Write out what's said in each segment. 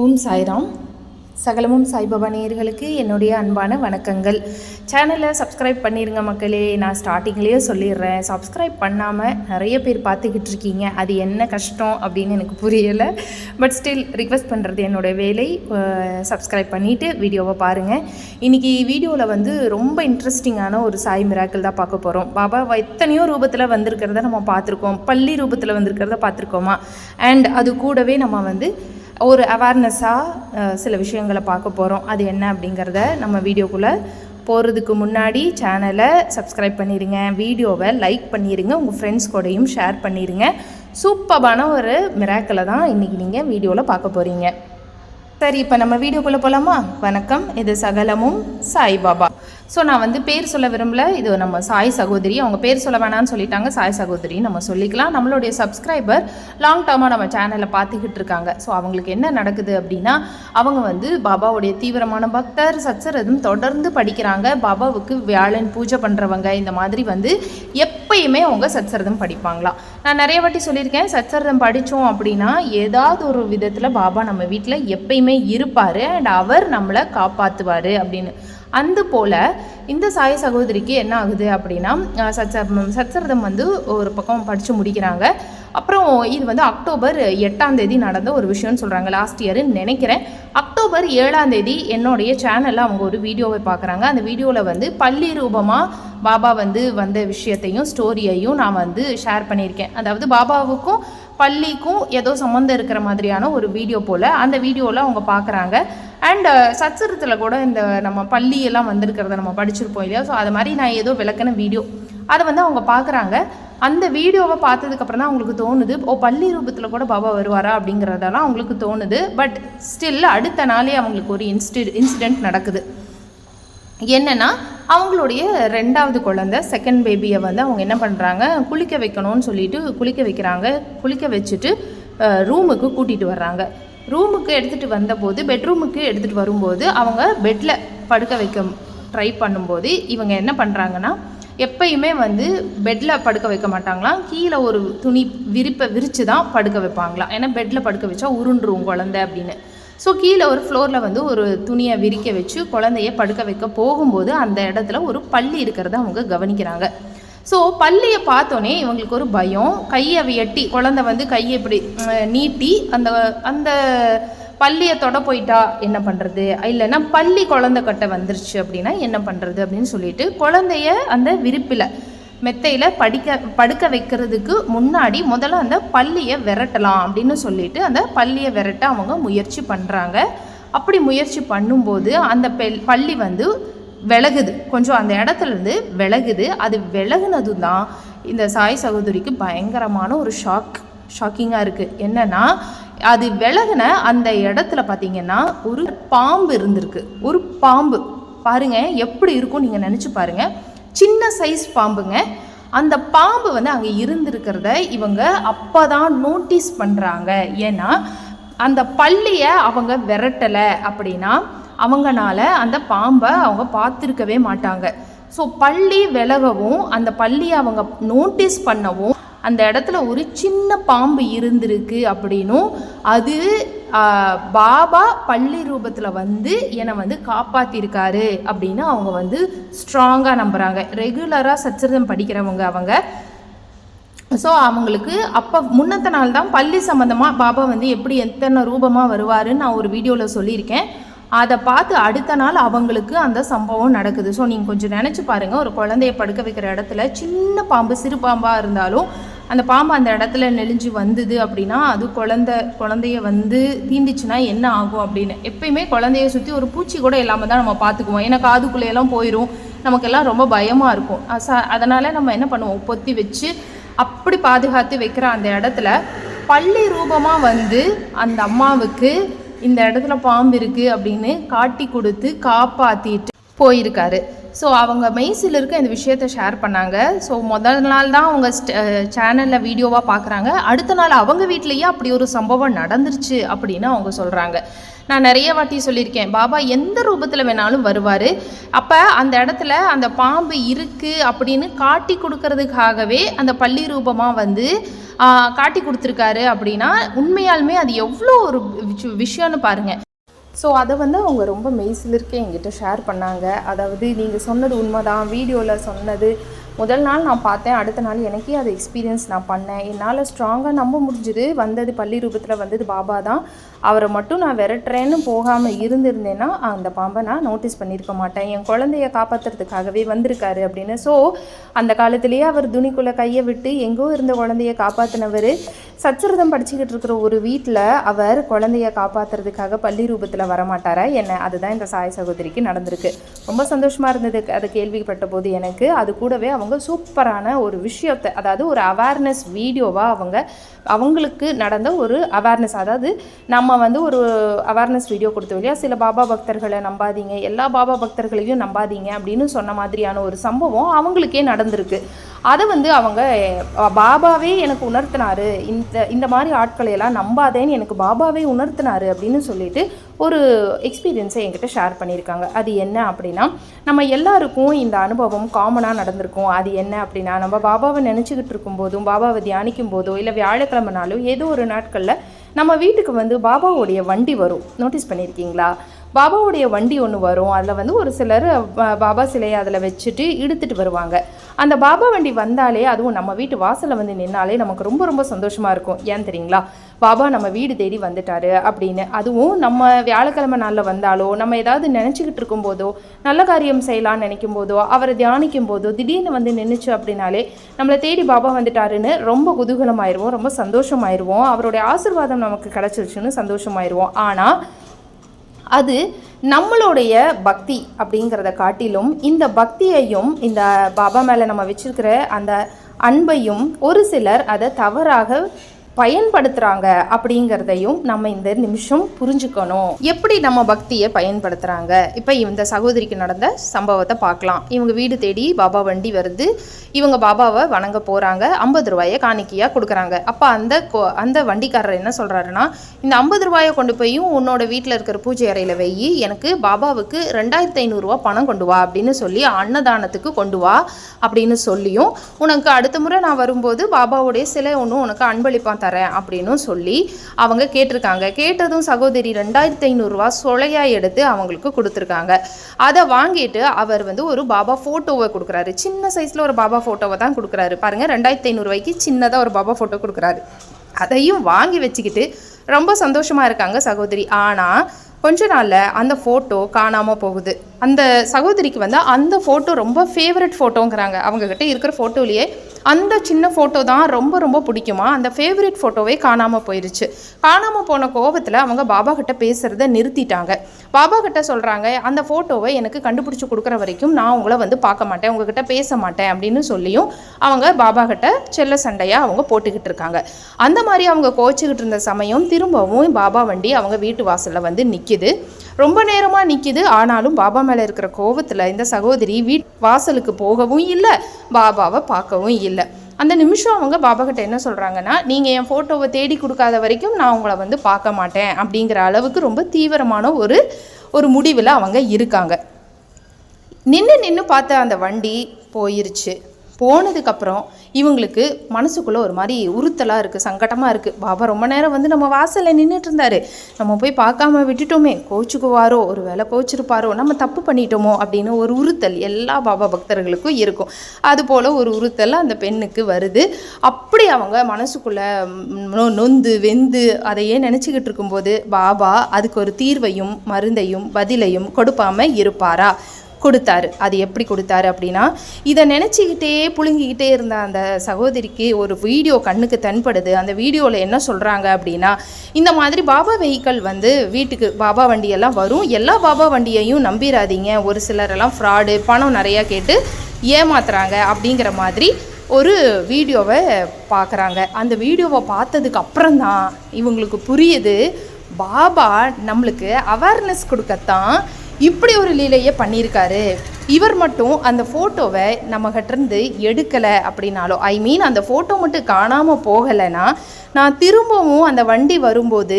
ஓம் சாய்ராம். சகலமும் சாய்பாபா நேயர்களுக்கு என்னுடைய அன்பான வணக்கங்கள். சேனலை சப்ஸ்கிரைப் பண்ணிடுங்க மக்களே. நான் ஸ்டார்டிங்லேயே சொல்லிடுறேன். சப்ஸ்கிரைப் பண்ணாமல் நிறைய பேர் பார்த்துக்கிட்டு இருக்கீங்க. அது என்ன கஷ்டம் அப்படின்னு எனக்கு புரியலை. பட் ஸ்டில் ரிக்வெஸ்ட் பண்ணுறது என்னோடய வேலை. சப்ஸ்கிரைப் பண்ணிவிட்டு வீடியோவை பாருங்கள் இன்றைக்கி வீடியோவில் வந்து ரொம்ப இன்ட்ரெஸ்டிங்கான ஒரு சாய் மிராக்கள் தான் பார்க்க போகிறோம் பாபா எத்தனையோ ரூபத்தில் வந்திருக்கிறத நம்ம பார்த்துருக்கோம். பள்ளி ரூபத்தில் வந்திருக்கிறத பார்த்துருக்கோமா? அண்ட் அது கூடவே நம்ம வந்து ஒரு அவேர்னஸாக சில விஷயங்களை பார்க்க போகிறோம் அது என்ன அப்படிங்கிறத நம்ம வீடியோக்குள்ளே போகிறதுக்கு முன்னாடி சேனலை சப்ஸ்கிரைப் பண்ணிடுங்க வீடியோவை லைக் பண்ணிடுங்க உங்கள் ஃப்ரெண்ட்ஸ் கூடயும் ஷேர் பண்ணிடுங்க சூப்பரான ஒரு மிராக்கில் தான் இன்றைக்கி நீங்கள் வீடியோவில் பார்க்க போகிறீங்க சரி இப்போ நம்ம வீடியோக்குள்ளே போகலாமா வணக்கம். இது சகலமும் சாய்பாபா. ஸோ நான் வந்து பேர் சொல்ல விரும்பல. இது நம்ம சாய் சகோதரி. அவங்க பேர் சொல்ல வேணாம்னு சொல்லிட்டாங்க. சாய் சகோதரி நம்ம சொல்லிக்கலாம். நம்மளுடைய சப்ஸ்கிரைபர் லாங் டேர்மாக நம்ம சேனலை பார்த்துக்கிட்டு இருக்காங்க. ஸோ அவங்களுக்கு என்ன நடக்குது அப்படின்னா அவங்க வந்து பாபாவுடைய தீவிரமான பக்தர் சச்சரதும் தொடர்ந்து படிக்கிறாங்க. பாபாவுக்கு வியாழன் பூஜை பண்ணுறவங்க இந்த மாதிரி வந்து எப்பயுமே அவங்க சச்சரதம் படிப்பாங்களாம் நான் நிறைய வாட்டி சொல்லியிருக்கேன் சச்சரதம் படித்தோம் அப்படின்னா ஏதாவது ஒரு விதத்தில் பாபா நம்ம வீட்டில் எப்பயுமே இருப்பார். அண்ட் அவர் நம்மளை காப்பாற்றுவார் அப்படின்னு. அந்த போல் இந்த சாய் சகோதரிக்கு என்ன ஆகுது அப்படின்னா அஹ், சச்சரதம் வந்து ஒரு பக்கம் படித்து முடிக்கிறாங்க. அப்புறம் இது வந்து அக்டோபர் எட்டாம் தேதி நடந்த ஒரு விஷயம்னு சொல்கிறாங்க லாஸ்ட் இயருன்னு நினைக்கிறேன். அக்டோபர் ஏழாம் தேதி என்னுடைய சேனலில் அவங்க ஒரு வீடியோவை பார்க்குறாங்க. அந்த வீடியோவில் வந்து பள்ளி ரூபமாக பாபா வந்து வந்த விஷயத்தையும் ஸ்டோரியையும் நான் வந்து ஷேர் பண்ணியிருக்கேன். அதாவது பாபாவுக்கும் பள்ளிக்கும் ஏதோ சம்மந்தம் இருக்கிற மாதிரியான ஒரு வீடியோ போல் அந்த வீடியோவில் அவங்க பார்க்குறாங்க அண்ட் uh, சச்சரத்தில் கூட இந்த நம்ம பள்ளியெல்லாம் வந்திருக்கிறத நம்ம படிச்சிருப்போம் இல்லையா? ஸோ அது மாதிரி நான் ஏதோ விளக்கின வீடியோ அதை வந்து அவங்க பார்க்குறாங்க அந்த வீடியோவை பார்த்ததுக்கப்புறம் தான் அவங்களுக்கு தோணுது ஓ பள்ளி ரூபத்தில் கூட பாபா வருவாரா? அப்படிங்கிறதெல்லாம் அவங்களுக்கு தோணுது. பட் ஸ்டில் அடுத்த நாளே அவங்களுக்கு ஒரு இன்ஸ்டி இன்சிடெண்ட் நடக்குது. என்னென்னா அவங்களுடைய ரெண்டாவது குழந்தை செகண்ட் பேபியை வந்து அவங்க என்ன பண்ணுறாங்க குளிக்க வைக்கணும்னு சொல்லிட்டு குளிக்க வைக்கிறாங்க. குளிக்க வச்சுட்டு ரூமுக்கு கூட்டிகிட்டு வர்றாங்க. ரூமுக்கு எடுத்துகிட்டு வந்தபோது பெட்ரூமுக்கு எடுத்துகிட்டு வரும்போது அவங்க பெட்டில் படுக்க வைக்க ட்ரை பண்ணும்போது இவங்க என்ன பண்ணுறாங்கன்னா எப்பயுமே வந்து பெட்டில் படுக்க வைக்க மாட்டாங்களாம். கீழே ஒரு துணி விரிப்பை விரித்து தான் படுக்க வைப்பாங்களாம். ஏன்னா பெட்டில் படுக்க வச்சா உருண்டுரும் குழந்தை அப்படின்னு. ஸோ கீழே ஒரு ஃப்ளோரில் வந்து ஒரு துணியை விரிக்க வச்சு குழந்தைய படுக்க வைக்க போகும்போது அந்த இடத்துல ஒரு பள்ளி இருக்கிறத அவங்க கவனிக்கிறாங்க. ஸோ பள்ளியை பார்த்தோன்னே இவங்களுக்கு ஒரு பயம். கையை எட்டி குழந்தை வந்து கையை இப்படி நீட்டி அந்த அந்த பள்ளியை தொட போயிட்டா என்ன பண்ணுறது இல்லைன்னா பள்ளி குழந்தை கட்ட வந்துருச்சு அப்படின்னா என்ன பண்ணுறது அப்படின்னு சொல்லிட்டு குழந்தைய அந்த விரிப்பில் மெத்தையில் படிக்க படுக்க வைக்கிறதுக்கு முன்னாடி முதல்ல அந்த பள்ளியை விரட்டலாம் அப்படின்னு சொல்லிட்டு அந்த பள்ளியை விரட்ட அவங்க முயற்சி பண்ணுறாங்க அப்படி முயற்சி பண்ணும்போது அந்த பெல் பள்ளி வந்து விலகுது. கொஞ்சம் அந்த இடத்துலேருந்து விலகுது. அது விலகுனது தான் இந்த சாய் சகோதரிக்கு பயங்கரமான ஒரு ஷாக் ஷாக்கிங்காக இருக்குது என்னென்னா அது விலகுன அந்த இடத்துல பார்த்தீங்கன்னா ஒரு பாம்பு இருந்திருக்கு. ஒரு பாம்பு. பாருங்கள் எப்படி இருக்கும் நீங்கள் நினச்சி பாருங்கள் சின்ன சைஸ் பாம்புங்க. அந்த பாம்பு வந்து அங்கே இருந்திருக்கிறத இவங்க அப்போ தான் நோட்டீஸ் பண்ணுறாங்க ஏன்னா அந்த பள்ளியை அவங்க விரட்டலை அப்படின்னா அவங்கனால அந்த பாம்பை அவங்க பார்த்துருக்கவே மாட்டாங்க. ஸோ பள்ளி விலகவும் அந்த பள்ளியை அவங்க நோட்டீஸ் பண்ணவும் அந்த இடத்துல ஒரு சின்ன பாம்பு இருந்திருக்கு அப்படின்னும் அது பாபா பள்ளி ரூபத்தில் வந்து என்னை வந்து காப்பாற்றிருக்காரு அப்படின்னு அவங்க வந்து ஸ்ட்ராங்காக நம்புகிறாங்க ரெகுலராக சச்சரிதம் படிக்கிறவங்க அவங்க. ஸோ அவங்களுக்கு அப்போ முன்னத்த நாள் தான் பள்ளி சம்மந்தமாக பாபா வந்து எப்படி எத்தனை ரூபமாக வருவாருன்னு நான் ஒரு வீடியோவில் சொல்லியிருக்கேன். அதை பார்த்து அடுத்த நாள் அவங்களுக்கு அந்த சம்பவம் நடக்குது. ஸோ நீங்கள் கொஞ்சம் நினச்சி பாருங்கள் ஒரு குழந்தைய படுக்க வைக்கிற இடத்துல சின்ன பாம்பு சிறு பாம்பாக இருந்தாலும் அந்த பாம்பு அந்த இடத்துல நெளிஞ்சு வந்தது அப்படின்னா அது குழந்த குழந்தைய வந்து தீந்துச்சுன்னா என்ன ஆகும் அப்படின்னு. எப்பயுமே குழந்தைய சுற்றி ஒரு பூச்சி கூட இல்லாமல் தான் நம்ம பார்த்துக்குவோம். ஏன்னா காதுக்குள்ளேயெல்லாம் போயிடும் நமக்கெல்லாம் ரொம்ப பயமாக இருக்கும். ச அதனால் நம்ம என்ன பண்ணுவோம்? பொத்தி வச்சு அப்படி பாதுகாத்து வைக்கிற அந்த இடத்துல பள்ளி ரூபமாக வந்து அந்த அம்மாவுக்கு இந்த இடத்துல பாம்பு இருக்குது அப்படின்னு காட்டி கொடுத்து காப்பாற்றிட்டு போயிருக்காரு. ஸோ அவங்க மெய்ஸில் இருக்க இந்த விஷயத்தை ஷேர் பண்ணாங்க. ஸோ முதல் நாள் தான் அவங்க சேனலில் வீடியோவாக பார்க்குறாங்க. அடுத்த நாள் அவங்க வீட்லேயே அப்படி ஒரு சம்பவம் நடந்துருச்சு அப்படின்னு அவங்க சொல்கிறாங்க நான் நிறைய வாட்டி சொல்லியிருக்கேன். பாபா எந்த ரூபத்தில் வேணாலும் வருவார். அப்போ அந்த இடத்துல அந்த பாம்பு இருக்குது அப்படின்னு காட்டி கொடுக்கறதுக்காகவே அந்த பள்ளி ரூபமாக வந்து காட்டி கொடுத்துருக்காரு அப்படின்னா உண்மையாலுமே அது எவ்வளோ ஒரு விஷயம்னு பாருங்கள் ஸோ அதை வந்து அவங்க ரொம்ப மெய்சிலிருக்கே என்கிட்ட ஷேர் பண்ணாங்க. அதாவது நீங்கள் சொன்னது உண்மைதான். வீடியோவில் சொன்னது முதல் நாள் நான் பார்த்தேன். அடுத்த நாள் எனக்கே அது எக்ஸ்பீரியன்ஸ் நான் பண்ணேன். என்னால் ஸ்ட்ராங்காக நம்ப முடிஞ்சுது. வந்தது பள்ளி ரூபத்தில் வந்தது பாபா தான். அவரை மட்டும் நான் விரட்டுறேன்னு போகாமல் இருந்திருந்தேன்னா அந்த பாம்பை நான் நோட்டீஸ் பண்ணியிருக்க மாட்டேன். என் குழந்தைய காப்பாற்றுறதுக்காகவே வந்திருக்காரு அப்படின்னு. ஸோ அந்த காலத்திலேயே அவர் துணிக்குள்ளே கையை விட்டு எங்கோ இருந்த குழந்தைய காப்பாற்றினவர் சச்சரிதம் படிச்சுக்கிட்டு இருக்கிற ஒரு வீட்டில் அவர் குழந்தைய காப்பாற்றுறதுக்காக பள்ளி ரூபத்தில் வரமாட்டாரா என்ன? அதுதான் இந்த சாய் சகோதரிக்கு நடந்திருக்கு. ரொம்ப சந்தோஷமாக இருந்தது அதை கேள்விப்பட்ட போது எனக்கு. அது கூடவே அவங்க சூப்பரான ஒரு விஷயத்தை அதாவது ஒரு அவேர்னஸ் வீடியோவாக அவங்க அவங்களுக்கு நடந்த ஒரு அவேர்னஸ் அதாவது நம்ம வந்து ஒரு அவேர்னஸ் வீடியோ கொடுத்தோம் இல்லையா? சில பாபா பக்தர்களை நம்பாதீங்க எல்லா பாபா பக்தர்களையும் நம்பாதீங்க அப்படின்னு சொன்ன மாதிரியான ஒரு சம்பவம் அவங்களுக்கே நடந்திருக்கு. அதை வந்து அவங்க பாபாவே எனக்கு உணர்த்தினாரு. இந்த இந்த மாதிரி ஆட்களை எல்லாம் நம்பாதேன்னு எனக்கு பாபாவே உணர்த்தினாரு அப்படின்னு சொல்லிட்டு ஒரு எக்ஸ்பீரியன்ஸை என்கிட்ட ஷேர் பண்ணியிருக்காங்க. அது என்ன அப்படின்னா நம்ம எல்லாருக்கும் இந்த அனுபவம் காமனாக நடந்திருக்கும். அது என்ன அப்படின்னா நம்ம பாபாவை நினச்சிக்கிட்டு இருக்கும்போதும் பாபாவை தியானிக்கும் போதோ இல்லை வியாழக்கிழமை நாளோ ஏதோ ஒரு நாட்களில் நம்ம வீட்டுக்கு வந்து பாபாவுடைய வண்டி வரும். நோட்டீஸ் பண்ணியிருக்கீங்களா பாபாவுடைய வண்டி ஒன்று வரும். அதில் வந்து ஒரு சிலர் பாபா சிலையை அதில் வச்சுட்டு இழுத்துட்டு வருவாங்க. அந்த பாபா வண்டி வந்தாலே அதுவும் நம்ம வீட்டு வாசலில் வந்து நின்னாலே நமக்கு ரொம்ப ரொம்ப சந்தோஷமாக இருக்கும். ஏன் தெரியுங்களா? பாபா நம்ம வீடு தேடி வந்துட்டாரு அப்படின்னு. அதுவும் நம்ம வியாழக்கிழமை நாளில் வந்தாலோ நம்ம ஏதாவது நினச்சிக்கிட்டு இருக்கும்போதோ நல்ல காரியம் செய்யலாம்னு நினைக்கும் போதோ அவரை தியானிக்கும் போதோ திடீர்னு வந்து நின்றுச்சு அப்படின்னாலே நம்மளை தேடி பாபா வந்துட்டாருன்னு ரொம்ப குதூகலமாயிருவோம் ரொம்ப சந்தோஷமாயிருவோம். அவருடைய ஆசீர்வாதம் நமக்கு கிடச்சிருச்சுன்னு சந்தோஷமாயிருவோம். ஆனால் அது நம்மளுடைய பக்தி அப்படிங்கிறத காட்டிலும் இந்த பக்தியையும் இந்த பாபா மேலே நம்ம வச்சிருக்கிற அந்த அன்பையும் ஒரு சிலர் அதை தவறாக பயன்படுத்துகிறாங்க அப்படிங்கிறதையும் நம்ம இந்த நிமிஷம் புரிஞ்சுக்கணும். எப்படி நம்ம பக்தியை பயன்படுத்துகிறாங்க இப்போ இந்த சகோதரிக்கு நடந்த சம்பவத்தை பார்க்கலாம். இவங்க வீடு தேடி பாபா வண்டி வருது. இவங்க பாபாவை வணங்க போகிறாங்க ஐம்பது ரூபாயை காணிக்கையாக கொடுக்குறாங்க. அப்போ அந்த கோ அந்த வண்டிக்காரர் என்ன சொல்கிறாருன்னா இந்த ஐம்பது ரூபாயை கொண்டு போயும் உன்னோட வீட்டில் இருக்கிற பூஜை அறையில் வை எனக்கு பாபாவுக்கு ரெண்டாயிரத்தி ஐநூறுரூவா பணம் கொண்டு வா அப்படின்னு சொல்லி அன்னதானத்துக்கு கொண்டு வா அப்படின்னு சொல்லியும் உனக்கு அடுத்த முறை நான் வரும்போது பாபாவுடைய சிலை ஒன்று உனக்கு அன்பளிப்பான் தரேன் அப்படின்னு சொல்லி அவங்க கேட்டிருக்காங்க. கேட்டதும் சகோதரி ரெண்டாயிரத்தி ஐநூறுரூவா சொலையாக எடுத்து அவங்களுக்கு கொடுத்துருக்காங்க. அதை வாங்கிட்டு அவர் வந்து ஒரு பாபா ஃபோட்டோவை கொடுக்குறாரு. சின்ன சைஸில் ஒரு பாபா ஃபோட்டோவை தான் கொடுக்குறாரு. பாருங்கள் ரெண்டாயிரத்தி ஐநூறுரூவாய்க்கு சின்னதாக ஒரு பாபா ஃபோட்டோ கொடுக்குறாரு. அதையும் வாங்கி வச்சுக்கிட்டு ரொம்ப சந்தோஷமாக இருக்காங்க சகோதரி. ஆனால் கொஞ்ச நாளில் அந்த ஃபோட்டோ காணாமல் போகுது. அந்த சகோதரிக்கு வந்து அந்த ஃபோட்டோ ரொம்ப ஃபேவரட் ஃபோட்டோங்கிறாங்க அவங்கக்கிட்ட இருக்கிற ஃபோட்டோலேயே அந்த சின்ன ஃபோட்டோ தான் ரொம்ப ரொம்ப பிடிக்குமா? அந்த ஃபேவரட் ஃபோட்டோவே காணாமல் போயிருச்சு. காணாமல் போன கோபத்தில் அவங்க பாபா கிட்ட பேசுகிறத நிறுத்திட்டாங்க. பாபா கிட்ட சொல்கிறாங்க அந்த ஃபோட்டோவை எனக்கு கண்டுபிடிச்சி கொடுக்குற வரைக்கும் நான் உங்களை வந்து பார்க்க மாட்டேன் உங்ககிட்ட பேச மாட்டேன் அப்படின்னு சொல்லியும் அவங்க பாபா கிட்ட செல்ல சண்டையாக அவங்க போட்டுக்கிட்டு இருக்காங்க. அந்த மாதிரி அவங்க கோச்சிக்கிட்டு இருந்த சமயம் திரும்பவும் பாபா வண்டி அவங்க வீட்டு வாசலில் வந்து நிற்கிது ரொம்ப நேரமாக நிற்கிது ஆனாலும் பாபா மேலே இருக்கிற கோவத்தில் இந்த சகோதரி வீட் வாசலுக்கு போகவும் இல்லை பாபாவை பார்க்கவும் இல்லை. இல்லை. அந்த நிமிஷம் அவங்க பாபா கிட்ட என்ன சொல்கிறாங்கன்னா நீங்கள் என் ஃபோட்டோவை தேடி கொடுக்காத வரைக்கும் நான் உங்களை வந்து பார்க்க மாட்டேன். அப்படிங்கிற அளவுக்கு ரொம்ப தீவிரமான ஒரு ஒரு முடிவில் அவங்க இருக்காங்க. நின்று நின்று பார்த்த அந்த வண்டி போயிருச்சு. போனதுக்கப்புறம் இவங்களுக்கு மனசுக்குள்ளே ஒரு மாதிரி உறுத்தலாக இருக்குது சங்கடமாக இருக்குது பாபா ரொம்ப நேரம் வந்து நம்ம வாசலில் நின்றுட்டு இருந்தாரு. நம்ம போய் பார்க்காம விட்டுட்டோமே. கோச்சுக்குவாரோ ஒரு வேளை கோச்சிருப்பாரோ நம்ம தப்பு பண்ணிட்டோமோ அப்படின்னு ஒரு உறுத்தல் எல்லா பாபா பக்தர்களுக்கும் இருக்கும். அதுபோல் ஒரு உறுத்தல் அந்த பெண்ணுக்கு வருது. அப்படி அவங்க மனசுக்குள்ளே நொந்து வெந்து அதையே நினச்சிக்கிட்டு இருக்கும்போது பாபா அதுக்கு ஒரு தீர்வையும் மருந்தையும் பதிலையும் கொடுப்பாமல் இருப்பாரா? கொடுத்தாரு. அது எப்படி கொடுத்தாரு அப்படின்னா இதை நினச்சிக்கிட்டே புழுங்கிக்கிட்டே இருந்த அந்த சகோதரிக்கு ஒரு வீடியோ கண்ணுக்கு தென்படுது. அந்த வீடியோவில் என்ன சொல்கிறாங்க அப்படின்னா இந்த மாதிரி பாபா வெஹிக்கல் வந்து வீட்டுக்கு பாபா வண்டியெல்லாம் வரும். எல்லா பாபா வண்டியையும் நம்பிடாதீங்க ஒரு சிலரெல்லாம் ஃப்ராடு பணம் நிறையா கேட்டு ஏமாத்துறாங்க அப்படிங்கிற மாதிரி ஒரு வீடியோவை பார்க்குறாங்க. அந்த வீடியோவை பார்த்ததுக்கு அப்புறம் தான் இவங்களுக்கு புரியுது பாபா நம்மளுக்கு அவேர்னஸ் கொடுக்கத்தான் இப்படி ஒரு லீலையை பண்ணியிருக்காரு. இவர் மட்டும் அந்த ஃபோட்டோவை நம்மகிட்டேருந்து எடுக்கலை அப்படின்னாலோ ஐ மீன் அந்த ஃபோட்டோ மட்டும் காணாமல் போகலைன்னா நான் திரும்பவும் அந்த வண்டி வரும்போது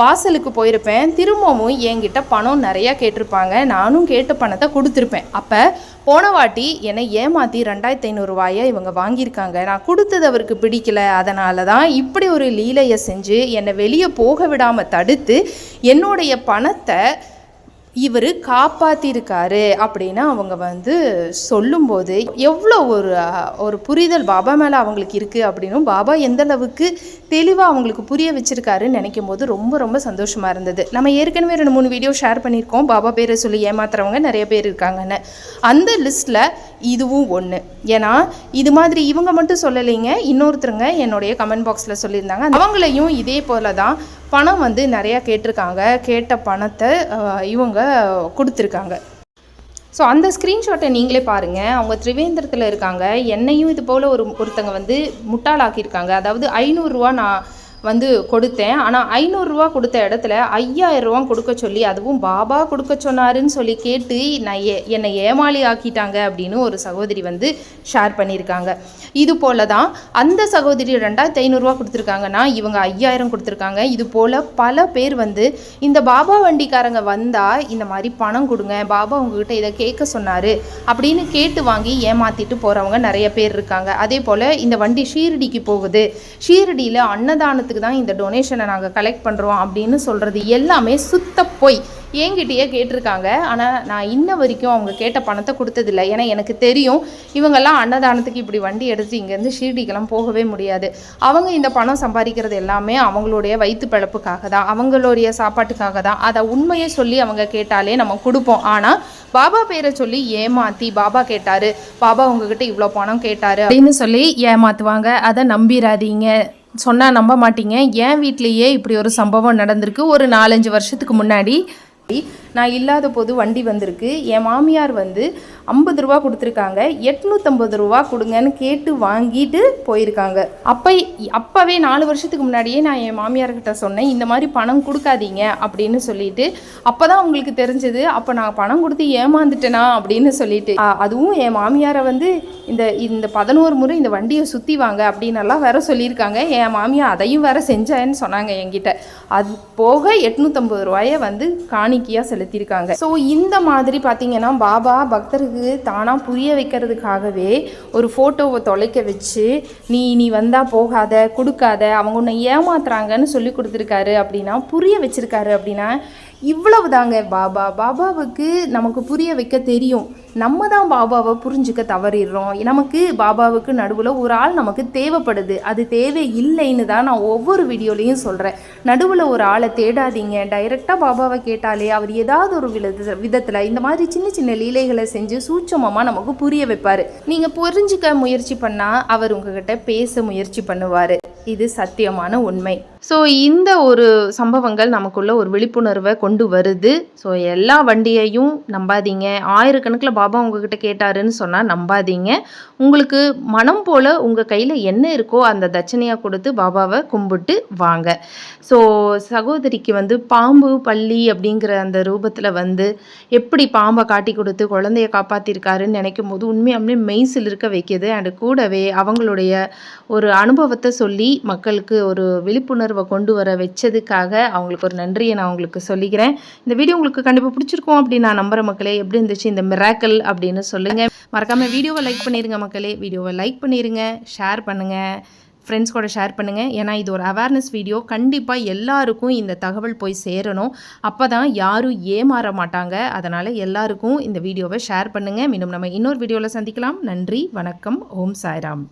வாசலுக்கு போயிருப்பேன். திரும்பவும் என்கிட்ட பணம் நிறையா கேட்டிருப்பாங்க. நானும் கேட்ட பணத்தை கொடுத்துருப்பேன். அப்போ போன வாட்டி என்னை ஏமாற்றி ரெண்டாயிரத்தி ஐநூறுரூவாயை இவங்க வாங்கியிருக்காங்க. நான் கொடுத்தது அவருக்கு பிடிக்கல. அதனால தான் இப்படி ஒரு லீலையை செஞ்சு என்னை வெளியே போக விடாமல் தடுத்து என்னுடைய பணத்தை இவர் காப்பாற்றிருக்காரு அப்படின்னு அவங்க வந்து சொல்லும்போது எவ்வளோ ஒரு ஒரு புரிதல் பாபா மேலே அவங்களுக்கு இருக்குது அப்படின்னும் பாபா எந்த அளவுக்கு தெளிவாக அவங்களுக்கு புரிய வச்சுருக்காருன்னு நினைக்கும் போது ரொம்ப ரொம்ப சந்தோஷமாக இருந்தது. நம்ம ஏற்கனவே ரெண்டு மூணு வீடியோ ஷேர் பண்ணியிருக்கோம். பாபா பேரை சொல்லி ஏமாத்துறவங்க நிறைய பேர் இருக்காங்கன்னு. அந்த லிஸ்ட்டில் இதுவும் ஒன்று ஏன்னா இது மாதிரி இவங்க மட்டும் சொல்லலைங்க இன்னொருத்தருங்க என்னுடைய கமெண்ட் பாக்ஸில் சொல்லியிருந்தாங்க. அவங்களையும் இதே போல் தான் பணம் வந்து நிறையா கேட்டிருக்காங்க. கேட்ட பணத்தை இவங்க கொடுத்துருக்காங்க. ஸோ அந்த ஸ்க்ரீன்ஷாட்டை நீங்களே பாருங்கள் அவங்க திரிவேந்திரத்தில் இருக்காங்க. என்னையும் இது போல் ஒரு ஒருத்தங்க வந்து முட்டாளாக்கியிருக்காங்க. அதாவது ஐநூறுரூவா நான் வந்து கொடுத்தேன். ஆனால் ஐநூறுரூவா கொடுத்த இடத்துல ஐயாயிரரூவா கொடுக்க சொல்லி அதுவும் பாபா கொடுக்க சொன்னாருன்னு சொல்லி கேட்டு நான் ஏ என்னை ஏமாளி ஆக்கிட்டாங்க அப்படின்னு ஒரு சகோதரி வந்து ஷேர் பண்ணியிருக்காங்க. இது போல தான் அந்த சகோதரி ரெண்டாயிரத்தி ஐநூறுரூவா கொடுத்துருக்காங்கன்னா இவங்க ஐயாயிரம் கொடுத்துருக்காங்க. இது போல் பல பேர் வந்து இந்த பாபா வண்டிக்காரங்க வந்தால் இந்த மாதிரி பணம் கொடுங்க பாபா உங்ககிட்ட இதை கேட்க சொன்னார் அப்படின்னு கேட்டு வாங்கி ஏமாற்றிட்டு போகிறவங்க நிறைய பேர் இருக்காங்க. அதே போல் இந்த வண்டி ஷீரடிக்கு போகுது. ஷீரடியில் அன்னதானத்துக்கு தான் இந்த டொனேஷனை நாங்கள் கலெக்ட் பண்ணுறோம் அப்படின்னு சொல்கிறது எல்லாமே சுத்த பொய். என்கிட்டயே கேட்டிருக்காங்க. ஆனால் நான் இன்ன வரைக்கும் அவங்க கேட்ட பணத்தை கொடுத்ததில்ல. ஏன்னா எனக்கு தெரியும் இவங்கெல்லாம் அன்னதானத்துக்கு இப்படி வண்டி எடுத்து இங்கேருந்து ஷீர்டிக்கெல்லாம் போகவே முடியாது. அவங்க இந்த பணம் சம்பாதிக்கிறது எல்லாமே அவங்களுடைய வயிற்று பிழப்புக்காக தான் அவங்களுடைய சாப்பாட்டுக்காக தான். அதை உண்மையை சொல்லி அவங்க கேட்டாலே நம்ம கொடுப்போம். ஆனால் பாபா பேரை சொல்லி ஏமாற்றி பாபா கேட்டார். பாபா உங்ககிட்ட இவ்வளோ பணம் கேட்டார் அப்படின்னு சொல்லி ஏமாத்துவாங்க. அதை நம்பிடாதீங்க சொன்னால் நம்ப மாட்டீங்க. என் வீட்லேயே இப்படி ஒரு சம்பவம் நடந்திருக்கு. ஒரு நாலஞ்சு வருஷத்துக்கு முன்னாடி நான் இல்லாத போது வண்டி வந்திருக்கு. என் மாமியார் வந்து ஐம்பது ரூபா கொடுத்துருக்காங்க. எட்நூற்றம்பது ரூபா கொடுங்கன்னு கேட்டு வாங்கிட்டு போயிருக்காங்க. அப்போ அப்போவே நாலு வருஷத்துக்கு முன்னாடியே நான் என் மாமியார்கிட்ட சொன்னேன் இந்த மாதிரி பணம் கொடுக்காதீங்க அப்படின்னு சொல்லிட்டு. அப்போ தான் அவங்களுக்கு தெரிஞ்சது. அப்போ நான் பணம் கொடுத்து ஏமாந்துட்டேனா அப்படின்னு சொல்லிட்டு. அதுவும் என் மாமியாரை வந்து இந்த இந்த பதினோரு முறை இந்த வண்டியை சுற்றி வாங்க அப்படின்னெல்லாம் வேற சொல்லியிருக்காங்க. என் மாமியார் அதையும் வேற செஞ்சேன்னு சொன்னாங்க என்கிட்ட. அது போக எட்நூற்றம்பது ரூபாயை வந்து காணிக்கையாக செலுத்தியிருக்காங்க. ஸோ இந்த மாதிரி பார்த்தீங்கன்னா பாபா பக்தருக்கு தானாக புரிய வைக்கிறதுக்காகவே ஒரு ஃபோட்டோவை தொலைக்க வச்சு நீ நீ வந்தால் போகாத கொடுக்காத அவங்க உன்னை ஏமாத்துறாங்கன்னு சொல்லி கொடுத்துருக்காரு அப்படின்னா புரிய வச்சிருக்காரு அப்படின்னா இவ்வளவு தாங்க பாபா. பாபாவுக்கு நமக்கு புரிய வைக்க தெரியும். நம்ம தான் பாபாவை புரிஞ்சுக்க தவறிடுறோம். நமக்கு பாபாவுக்கு நடுவில் ஒரு ஆள் நமக்கு தேவைப்படுது. அது தேவை இல்லைன்னு தான் நான் ஒவ்வொரு வீடியோலையும் சொல்கிறேன் நடுவில் ஒரு ஆளை தேடாதீங்க. டைரெக்டாக பாபாவை கேட்டாலே அவர் ஏதாவது ஒரு வித விதத்தில் இந்த மாதிரி சின்ன சின்ன லீலைகளை செஞ்சு சூட்சமமாக நமக்கு புரிய வைப்பார். நீங்கள் புரிஞ்சுக்க முயற்சி பண்ணால் அவர் உங்ககிட்ட பேச முயற்சி பண்ணுவார். இது சத்தியமான உண்மை. ஸோ இந்த ஒரு சம்பவங்கள் நமக்குள்ள ஒரு விழிப்புணர்வை கொண்டு வருது. ஸோ எல்லா வண்டியையும் நம்பாதீங்க. ஆயிரக்கணக்கில் பாபா உங்ககிட்ட கேட்டாருன்னு சொன்னால் நம்பாதீங்க. உங்களுக்கு மனம் போல் உங்கள் கையில் என்ன இருக்கோ அந்த தட்சணையாக கொடுத்து பாபாவை கும்பிட்டு வாங்க. ஸோ சகோதரிக்கு வந்து பாம்பு பள்ளி அப்படிங்கிற அந்த ரூபத்தில் வந்து எப்படி பாம்பை காட்டி கொடுத்து குழந்தைய காப்பாற்றிருக்காருன்னு நினைக்கும் போது உண்மையாமே மெய்சில் இருக்க வைக்கிது. அண்டு கூடவே அவங்களுடைய ஒரு அனுபவத்தை சொல்லி மக்களுக்கு ஒரு விழிப்புணர்வை கொண்டு வர வச்சதுக்காக அவங்களுக்கு ஒரு நன்றியை நான் உங்களுக்கு சொல்லிக்கிறேன். இந்த வீடியோ உங்களுக்கு கண்டிப்பாக பிடிச்சிருக்கும் அப்படின்னு நான் நம்புற மக்களே எப்படி இருந்துச்சு இந்த மிராக்கல் அப்படின்னு சொல்லுங்கள் மறக்காமல் வீடியோவை லைக் பண்ணிடுங்க மக்களே. வீடியோவை லைக் பண்ணிடுங்க ஷேர் பண்ணுங்கள் ஃப்ரெண்ட்ஸ் கூட ஷேர் பண்ணுங்கள் ஏன்னா இது ஒரு அவேர்னஸ் வீடியோ கண்டிப்பாக எல்லாருக்கும் இந்த தகவல் போய் சேரணும். அப்போ தான் யாரும் ஏமாற மாட்டாங்க. அதனால் எல்லாருக்கும் இந்த வீடியோவை ஷேர் பண்ணுங்கள் மீண்டும் நம்ம இன்னொரு வீடியோவில் சந்திக்கலாம். நன்றி வணக்கம். ஓம் சாய்ராம்.